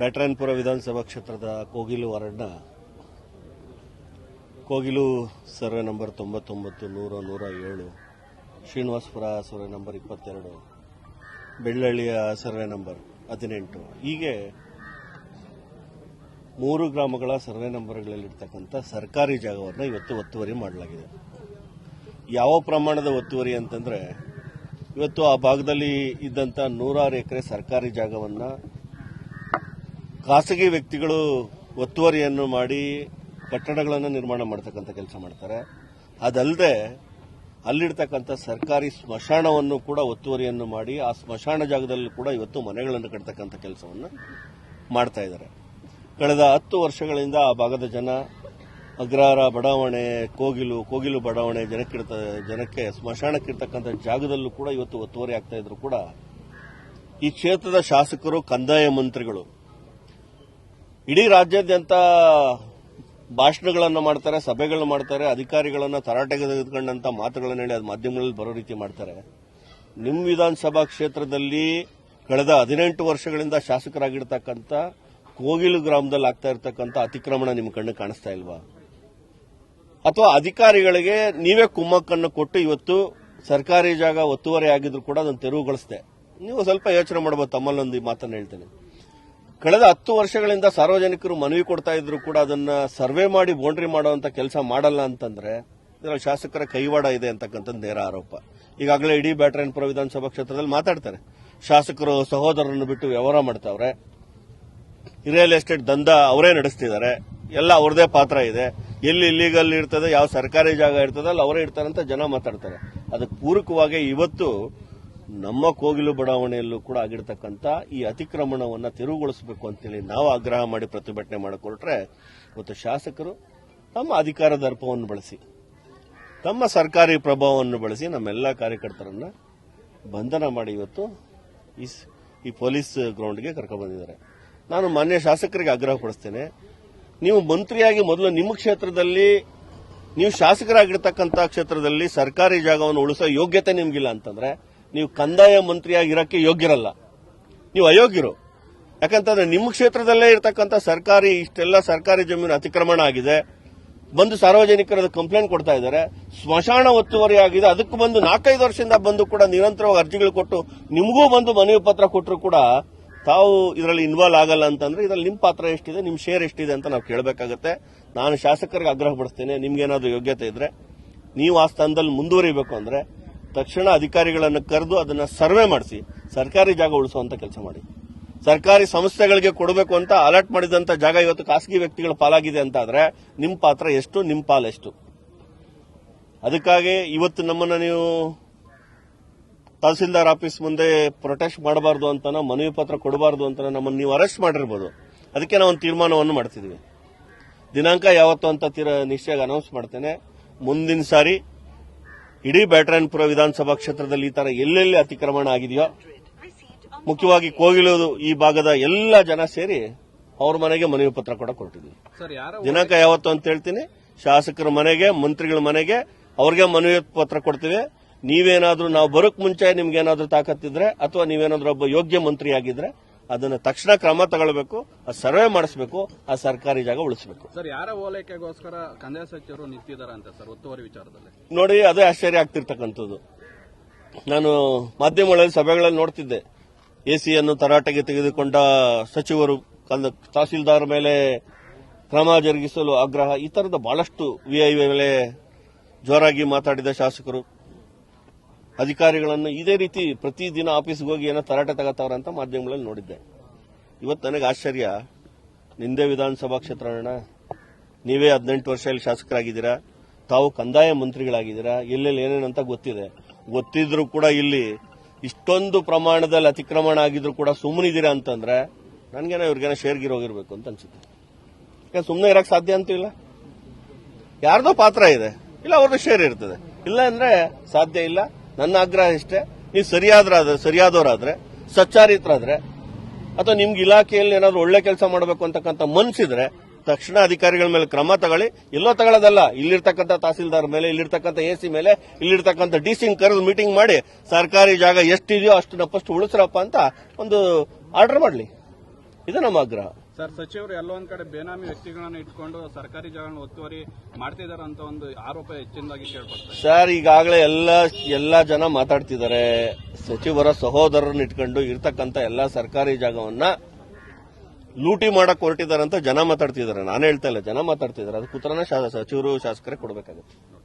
ಬ್ಯಾಟರಾಯನಪುರ ವಿಧಾನಸಭಾ ಕ್ಷೇತ್ರದ ಕೋಗಿಲು ವಾರ್ಡ್ನ ಕೋಗಿಲು ಸರ್ವೆ ನಂಬರ್ ತೊಂಬತ್ತೊಂಬತ್ತು, ನೂರ ನೂರ ಏಳು ಶ್ರೀನಿವಾಸಪುರ ಸರ್ವೆ ನಂಬರ್ ಇಪ್ಪತ್ತೆರಡು, ಬೆಳ್ಳಳ್ಳಿಯ ಸರ್ವೆ ನಂಬರ್ ಹದಿನೆಂಟು. ಹೀಗೆ ಮೂರು ಗ್ರಾಮಗಳ ಸರ್ವೆ ನಂಬರ್ಗಳಲ್ಲಿರ್ತಕ್ಕಂಥ ಸರ್ಕಾರಿ ಜಾಗವನ್ನು ಇವತ್ತು ಒತ್ತುವರಿ ಮಾಡಲಾಗಿದೆ. ಯಾವ ಪ್ರಮಾಣದ ಒತ್ತುವರಿ ಅಂತಂದ್ರೆ, ಇವತ್ತು ಆ ಭಾಗದಲ್ಲಿ ಇದ್ದಂಥ ನೂರಾರು ಎಕರೆ ಸರ್ಕಾರಿ ಜಾಗವನ್ನು ಖಾಸಗಿ ವ್ಯಕ್ತಿಗಳು ಒತ್ತುವರಿಯನ್ನು ಮಾಡಿ ಕಟ್ಟಡಗಳನ್ನು ನಿರ್ಮಾಣ ಮಾಡ್ತಕ್ಕಂಥ ಕೆಲಸ ಮಾಡ್ತಾರೆ. ಅದಲ್ಲದೆ ಅಲ್ಲಿರ್ತಕ್ಕಂಥ ಸರ್ಕಾರಿ ಸ್ಮಶಾನವನ್ನು ಕೂಡ ಒತ್ತುವರಿಯನ್ನು ಮಾಡಿ ಆ ಸ್ಮಶಾನ ಜಾಗದಲ್ಲೂ ಕೂಡ ಇವತ್ತು ಮನೆಗಳನ್ನು ಕಟ್ತಕ್ಕಂಥ ಕೆಲಸವನ್ನು ಮಾಡ್ತಾ ಇದ್ದಾರೆ. ಕಳೆದ ಹತ್ತು ವರ್ಷಗಳಿಂದ ಆ ಭಾಗದ ಜನ ಅಗ್ರಹಾರ ಬಡಾವಣೆ, ಕೋಗಿಲು ಕೋಗಿಲು ಬಡಾವಣೆ ಜನಕ್ಕಿರ್ತ ಜನಕ್ಕೆ ಸ್ಮಶಾನಕ್ಕಿರ್ತಕ್ಕಂಥ ಜಾಗದಲ್ಲೂ ಕೂಡ ಇವತ್ತು ಒತ್ತುವರಿ ಆಗ್ತಾ ಇದ್ರು ಕೂಡ ಈ ಕ್ಷೇತ್ರದ ಶಾಸಕರು, ಕಂದಾಯ ಮಂತ್ರಿಗಳು ಇಡೀ ರಾಜ್ಯಾದ್ಯಂತ ಭಾಷಣಗಳನ್ನು ಮಾಡ್ತಾರೆ, ಸಭೆಗಳನ್ನು ಮಾಡ್ತಾರೆ, ಅಧಿಕಾರಿಗಳನ್ನ ತರಾಟೆಗೆ ತೆಗೆದುಕೊಂಡಂತ ಮಾತುಗಳನ್ನು ಹೇಳಿ ಅದು ಮಾಧ್ಯಮಗಳಲ್ಲಿ ಬರೋ ರೀತಿ ಮಾಡ್ತಾರೆ. ನಿಮ್ಮ ವಿಧಾನಸಭಾ ಕ್ಷೇತ್ರದಲ್ಲಿ ಕಳೆದ ಹದಿನೆಂಟು ವರ್ಷಗಳಿಂದ ಶಾಸಕರಾಗಿರ್ತಕ್ಕಂಥ ಕೋಗಿಲು ಗ್ರಾಮದಲ್ಲಿ ಆಗ್ತಾ ಇರತಕ್ಕಂಥ ಅತಿಕ್ರಮಣ ನಿಮ್ಮ ಕಣ್ಣು ಕಾಣಿಸ್ತಾ ಇಲ್ವಾ? ಅಥವಾ ಅಧಿಕಾರಿಗಳಿಗೆ ನೀವೇ ಕುಮ್ಮಕ್ಕನ್ನು ಕೊಟ್ಟು ಇವತ್ತು ಸರ್ಕಾರಿ ಜಾಗ ಒತ್ತುವರಿ ಆಗಿದ್ರು ಕೂಡ ಅದನ್ನು ತೆರವುಗೊಳಿಸಿದೆ. ನೀವು ಸ್ವಲ್ಪ ಯೋಚನೆ ಮಾಡಬಹುದು ತಮ್ಮಲ್ಲೊಂದು ಈ ಮಾತನ್ನು ಹೇಳ್ತೇನೆ. ಕಳೆದ ಹತ್ತು ವರ್ಷಗಳಿಂದ ಸಾರ್ವಜನಿಕರು ಮನವಿ ಕೊಡ್ತಾ ಇದ್ರು ಕೂಡ ಅದನ್ನ ಸರ್ವೆ ಮಾಡಿ ಬೌಂಡ್ರಿ ಮಾಡುವಂತ ಕೆಲಸ ಮಾಡಲ್ಲ ಅಂತಂದ್ರೆ ಇದರಲ್ಲಿ ಶಾಸಕರ ಕೈವಾಡ ಇದೆ ಅಂತಕ್ಕಂಥದ್ದು ನೇರ ಆರೋಪ. ಈಗಾಗಲೇ ಇಡೀ ಬ್ಯಾಟರಾಯನ್ಪುರ ವಿಧಾನಸಭಾ ಕ್ಷೇತ್ರದಲ್ಲಿ ಮಾತಾಡ್ತಾರೆ. ಶಾಸಕರು, ಸಹೋದರರನ್ನು ಬಿಟ್ಟು ವ್ಯವಹಾರ ಮಾಡ್ತಾವ್ರೆ. ರಿಯಲ್ ಎಸ್ಟೇಟ್ ದಂಧ ಅವರೇ ನಡೆಸ್ತಿದ್ದಾರೆ. ಎಲ್ಲ ಅವ್ರದೇ ಪಾತ್ರ ಇದೆ. ಎಲ್ಲಿ ಇಲ್ಲಿಗಲ್ ಇರ್ತದೆ, ಯಾವ ಸರ್ಕಾರಿ ಜಾಗ ಇರ್ತದೆ ಅಲ್ಲಿ ಅವರೇ ಇರ್ತಾರೆ ಅಂತ ಜನ ಮಾತಾಡ್ತಾರೆ. ಅದಕ್ಕೆ ಪೂರಕವಾಗಿ ಇವತ್ತು ನಮ್ಮ ಕೋಗಿಲು ಬಡಾವಣೆಯಲ್ಲೂ ಕೂಡ ಆಗಿರ್ತಕ್ಕಂಥ ಈ ಅತಿಕ್ರಮಣವನ್ನ ತೆರವುಗೊಳಿಸಬೇಕು ಅಂತೇಳಿ ನಾವು ಆಗ್ರಹ ಮಾಡಿ ಪ್ರತಿಭಟನೆ ಮಾಡಿಕೊಟ್ರೆ ಇವತ್ತು ಶಾಸಕರು ತಮ್ಮ ಅಧಿಕಾರ ದರ್ಪವನ್ನು ಬಳಸಿ, ತಮ್ಮ ಸರ್ಕಾರಿ ಪ್ರಭಾವವನ್ನು ಬಳಸಿ ನಮ್ಮೆಲ್ಲ ಕಾರ್ಯಕರ್ತರನ್ನ ಬಂಧನ ಮಾಡಿ ಇವತ್ತು ಈ ಪೊಲೀಸ್ ಗ್ರೌಂಡ್ಗೆ ಕರ್ಕೊಂಡು ಬಂದಿದ್ದಾರೆ. ನಾನು ಮಾನ್ಯ ಶಾಸಕರಿಗೆ ಆಗ್ರಹ ಪಡಿಸ್ತೇನೆ ನೀವು ಮಂತ್ರಿಯಾಗಿ ಮೊದಲು ನಿಮ್ಮ ಕ್ಷೇತ್ರದಲ್ಲಿ, ನೀವು ಶಾಸಕರಾಗಿರ್ತಕ್ಕಂಥ ಕ್ಷೇತ್ರದಲ್ಲಿ ಸರ್ಕಾರಿ ಜಾಗವನ್ನು ಉಳಿಸೋ ಯೋಗ್ಯತೆ ನಿಮಗಿಲ್ಲ ಅಂತಂದ್ರೆ ನೀವು ಕಂದಾಯ ಮಂತ್ರಿಯಾಗಿ ಇರಕ್ಕೆ ಯೋಗ್ಯರಲ್ಲ. ನೀವು ಅಯೋಗ್ಯರು. ಯಾಕಂತಂದ್ರೆ ನಿಮ್ಮ ಕ್ಷೇತ್ರದಲ್ಲೇ ಇರತಕ್ಕಂಥ ಸರ್ಕಾರಿ, ಇಷ್ಟೆಲ್ಲ ಸರ್ಕಾರಿ ಜಮೀನು ಅತಿಕ್ರಮಣ ಆಗಿದೆ. ಬಂದು ಸಾರ್ವಜನಿಕರ ಕಂಪ್ಲೇಂಟ್ ಕೊಡ್ತಾ ಇದ್ದಾರೆ. ಸ್ಮಶಾನ ಒತ್ತುವರಿ ಆಗಿದೆ. ಅದಕ್ಕೆ ಬಂದು ನಾಲ್ಕೈದು ವರ್ಷದಿಂದ ಬಂದು ಕೂಡ ನಿರಂತರವಾಗಿ ಅರ್ಜಿಗಳು ಕೊಟ್ಟು ನಿಮಗೂ ಬಂದು ಮನವಿ ಪತ್ರ ಕೊಟ್ಟರು ಕೂಡ ತಾವು ಇದರಲ್ಲಿ ಇನ್ವಾಲ್ವ್ ಆಗಲ್ಲ ಅಂತಂದ್ರೆ ಇದರಲ್ಲಿ ನಿಮ್ಮ ಪಾತ್ರ ಎಷ್ಟಿದೆ ನಿಮ್ಮ ಶೇರ್ ಎಷ್ಟಿದೆ ಅಂತ ನಾವು ಕೇಳಬೇಕಾಗತ್ತೆ. ನಾನು ಶಾಸಕರಿಗೆ ಆಗ್ರಹ ಪಡಿಸ್ತೇನೆ ಏನಾದರೂ ಯೋಗ್ಯತೆ ಇದ್ರೆ, ನೀವು ಆ ಸ್ಥಾನದಲ್ಲಿ ಮುಂದುವರಿಬೇಕು ಅಂದ್ರೆ ತಕ್ಷಣ ಅಧಿಕಾರಿಗಳನ್ನು ಕರೆದು ಅದನ್ನು ಸರ್ವೆ ಮಾಡಿಸಿ, ಸರ್ಕಾರಿ ಜಾಗ ಉಳಿಸುವಂತ ಕೆಲಸ ಮಾಡಿ. ಸರ್ಕಾರಿ ಸಂಸ್ಥೆಗಳಿಗೆ ಕೊಡಬೇಕು ಅಂತ ಅಲರ್ಟ್ ಮಾಡಿದಂತ ಜಾಗ ಇವತ್ತು ಖಾಸಗಿ ವ್ಯಕ್ತಿಗಳ ಪಾಲಾಗಿದೆ ಅಂತ ಆದ್ರೆ ನಿಮ್ಮ ಪಾತ್ರ ಎಷ್ಟು ನಿಮ್ಮ ಎಷ್ಟು? ಅದಕ್ಕಾಗಿ ಇವತ್ತು ನಮ್ಮನ್ನ ನೀವು ತಹಸೀಲ್ದಾರ್ ಆಫೀಸ್ ಮುಂದೆ ಪ್ರೊಟೆಸ್ಟ್ ಮಾಡಬಾರ್ದು ಅಂತನೋ, ಮನವಿ ಪತ್ರ ಕೊಡಬಾರ್ದು ಅಂತ ನಮ್ಮನ್ನು ನೀವು ಅರೆಸ್ಟ್ ಮಾಡಿರ್ಬೋದು. ಅದಕ್ಕೆ ನಾವು ಒಂದು ತೀರ್ಮಾನವನ್ನು ಮಾಡ್ತಿದ್ವಿ. ದಿನಾಂಕ ಯಾವತ್ತು ಅಂತ ತೀರ ನಿಶ್ಚಯ ಅನೌನ್ಸ್ ಮಾಡ್ತೇನೆ. ಮುಂದಿನ ಸಾರಿ ಇಡೀ ಬ್ಯಾಟರಾಯನಪುರ ವಿಧಾನಸಭಾ ಕ್ಷೇತ್ರದಲ್ಲಿ ಈ ತರ ಎಲ್ಲೆಲ್ಲಿ ಅತಿಕ್ರಮಣ ಆಗಿದೆಯೋ ಮುಖ್ಯವಾಗಿ ಕೋಗಿಲು ಈ ಭಾಗದ ಎಲ್ಲ ಜನ ಸೇರಿ ಅವ್ರ ಮನೆಗೆ ಮನವಿ ಪತ್ರ ಕೂಡ ಕೊಟ್ಟಿದ್ವಿ. ದಿನಾಂಕ ಯಾವತ್ತು ಅಂತ ಹೇಳ್ತೀನಿ. ಶಾಸಕರ ಮನೆಗೆ ಮಂತ್ರಿಗಳ ಮನೆಗೆ ಅವ್ರಿಗೆ ಮನವಿ ಪತ್ರ ಕೊಡ್ತೀವಿ. ನೀವೇನಾದ್ರೂ ನಾವು ಬರೋಕ್ ಮುಂಚೆ ನಿಮ್ಗೇನಾದ್ರೂ ತಾಕತ್ತಿದ್ರೆ ಅಥವಾ ನೀವೇನಾದ್ರೂ ಒಬ್ಬ ಯೋಗ್ಯ ಮಂತ್ರಿ ಆಗಿದ್ರೆ ಅದನ್ನ ತಕ್ಷಣ ಕ್ರಮ ತಗೊಳ್ಬೇಕು ಆ ಸರ್ವೆ ಮಾಡಿಸಬೇಕು ಆ ಸರ್ಕಾರಿ ಜಾಗ ಉಳಿಸಬೇಕು. ಸರ್ ಯಾರ ಓಲೈಕೆಗೋಸ್ಕರ ಕಂದಾಯ ಸಚಿವರು ನಿಂತಿದ್ದಾರೆ ಅಂತ ಸರ್ ಒತ್ತುವರಿ ವಿಚಾರದಲ್ಲಿ? ನೋಡಿ ಅದೇ ಆಶ್ಚರ್ಯ ಆಗ್ತಿರ್ತಕ್ಕಂಥದ್ದು. ನಾನು ಮಾಧ್ಯಮಗಳಲ್ಲಿ ಸಭೆಗಳಲ್ಲಿ ನೋಡ್ತಿದ್ದೆ. ಎಸಿಯನ್ನು ತರಾಟೆಗೆ ತೆಗೆದುಕೊಂಡ ಸಚಿವರು ತಹಸೀಲ್ದಾರ್ ಮೇಲೆ ಕ್ರಮ ಜರುಗಿಸಲು ಆಗ್ರಹ ಈ ತರದ ಬಹಳಷ್ಟು ವಿಐ ಮೇಲೆ ಜೋರಾಗಿ ಮಾತಾಡಿದ ಶಾಸಕರು. ಅಧಿಕಾರಿಗಳನ್ನು ಇದೇ ರೀತಿ ಪ್ರತಿದಿನ ಆಫೀಸ್ಗೆ ಹೋಗಿ ಏನೋ ತರಾಟೆ ತಗೋತಾವ್ರ ಅಂತ ಮಾಧ್ಯಮಗಳಲ್ಲಿ ನೋಡಿದ್ದೆ. ಇವತ್ತು ನನಗೆ ಆಶ್ಚರ್ಯ. ನಿಂದೇ ವಿಧಾನಸಭಾ ಕ್ಷೇತ್ರ ನೀವೇ ಹದಿನೆಂಟು ವರ್ಷ ಇಲ್ಲಿ ಶಾಸಕರಾಗಿದ್ದೀರಾ? ತಾವು ಕಂದಾಯ ಮಂತ್ರಿಗಳಾಗಿದ್ದೀರಾ? ಎಲ್ಲೆಲ್ಲಿ ಏನೇನಂತ ಗೊತ್ತಿದೆ. ಗೊತ್ತಿದ್ರೂ ಕೂಡ ಇಲ್ಲಿ ಇಷ್ಟೊಂದು ಪ್ರಮಾಣದಲ್ಲಿ ಅತಿಕ್ರಮಣ ಆಗಿದ್ರು ಕೂಡ ಸುಮ್ಮನಿದ್ದೀರಾ ಅಂತಂದ್ರೆ ನನಗೇನೋ ಇವ್ರಿಗೇನೋ ಶೇರ್ಗಿರ್ ಹೋಗಿರ್ಬೇಕು ಅಂತ ಅನ್ಸುತ್ತೆ. ಯಾಕೆ ಸುಮ್ಮನೆ ಇರಕ್ಕೆ ಸಾಧ್ಯ ಅಂತೂ ಇಲ್ಲ? ಯಾರ್ದೋ ಪಾತ್ರ ಇದೆ. ಇಲ್ಲ, ಅವ್ರದ್ದು ಶೇರ್ ಇರ್ತದೆ. ಇಲ್ಲ ಅಂದ್ರೆ ಸಾಧ್ಯ ಇಲ್ಲ. ನನ್ನ ಆಗ್ರಹ ಇಷ್ಟೇ. ನೀವು ಸರಿಯಾದ್ರಾದ್ರೆ, ಸರಿಯಾದವರಾದ್ರೆ, ಸಚ್ಚಾರಿತರಾದ್ರೆ, ಅಥವಾ ನಿಮ್ಗೆ ಇಲಾಖೆಯಲ್ಲಿ ಏನಾದ್ರು ಒಳ್ಳೆ ಕೆಲಸ ಮಾಡಬೇಕು ಅಂತಕ್ಕಂಥ ಮನ್ಸಿದ್ರೆ, ತಕ್ಷಣ ಅಧಿಕಾರಿಗಳ ಮೇಲೆ ಕ್ರಮ ತಗೊಳ್ಳಿ. ಎಲ್ಲೋ ತಗೊಳ್ಳೋದಲ್ಲ, ಇಲ್ಲಿರ್ತಕ್ಕಂಥ ತಹಸೀಲ್ದಾರ್ ಮೇಲೆ, ಇಲ್ಲಿರ್ತಕ್ಕಂಥ ಎ ಸಿ ಮೇಲೆ, ಇಲ್ಲಿರ್ತಕ್ಕಂಥ ಡಿ ಸಿಂಗ್ ಕರೆದು ಮೀಟಿಂಗ್ ಮಾಡಿ, ಸರ್ಕಾರಿ ಜಾಗ ಎಷ್ಟಿದೆಯೋ ಅಷ್ಟು ಫಸ್ಟ್ ಉಳಿಸ್ರಪ್ಪ ಅಂತ ಒಂದು ಆರ್ಡರ್ ಮಾಡಲಿ. ಇದು ನಮ್ಮ ಆಗ್ರಹ. ಸರ್, ಸಚಿವರು ಎಲ್ಲೋ ಒಂದ್ ಕಡೆ ಬೇನಾಮಿ ವ್ಯಕ್ತಿಗಳನ್ನ ಇಟ್ಕೊಂಡು ಸರ್ಕಾರಿ ಜಾಗಗಳನ್ನ ಒತ್ತುವರಿ ಮಾಡ್ತಿದ್ದಾರೆ ಅಂತ ಒಂದು ಆರೋಪ ಹೆಚ್ಚಿನದಾಗಿ ಕೇಳ್ಪಡ್ತಾರೆ ಸರ್, ಈಗಾಗಲೇ ಎಲ್ಲ ಎಲ್ಲ ಜನ ಮಾತಾಡ್ತಿದ್ದಾರೆ. ಸಚಿವರ ಸಹೋದರರನ್ನ ಇಟ್ಕೊಂಡು ಇರ್ತಕ್ಕಂಥ ಎಲ್ಲ ಸರ್ಕಾರಿ ಜಾಗವನ್ನ ಲೂಟಿ ಮಾಡಕ್ ಹೊರಟಿದ್ದಾರೆ ಅಂತ ಜನ ಮಾತಾಡ್ತಿದ್ದಾರೆ. ನಾನು ಹೇಳ್ತಾ ಇಲ್ಲ, ಜನ ಮಾತಾಡ್ತಿದ್ದಾರೆ. ಅದಕ್ಕೆ ಉತ್ತರನ ಸಚಿವರು ಶಾಸಕರೇ ಕೊಡಬೇಕಾಗುತ್ತೆ.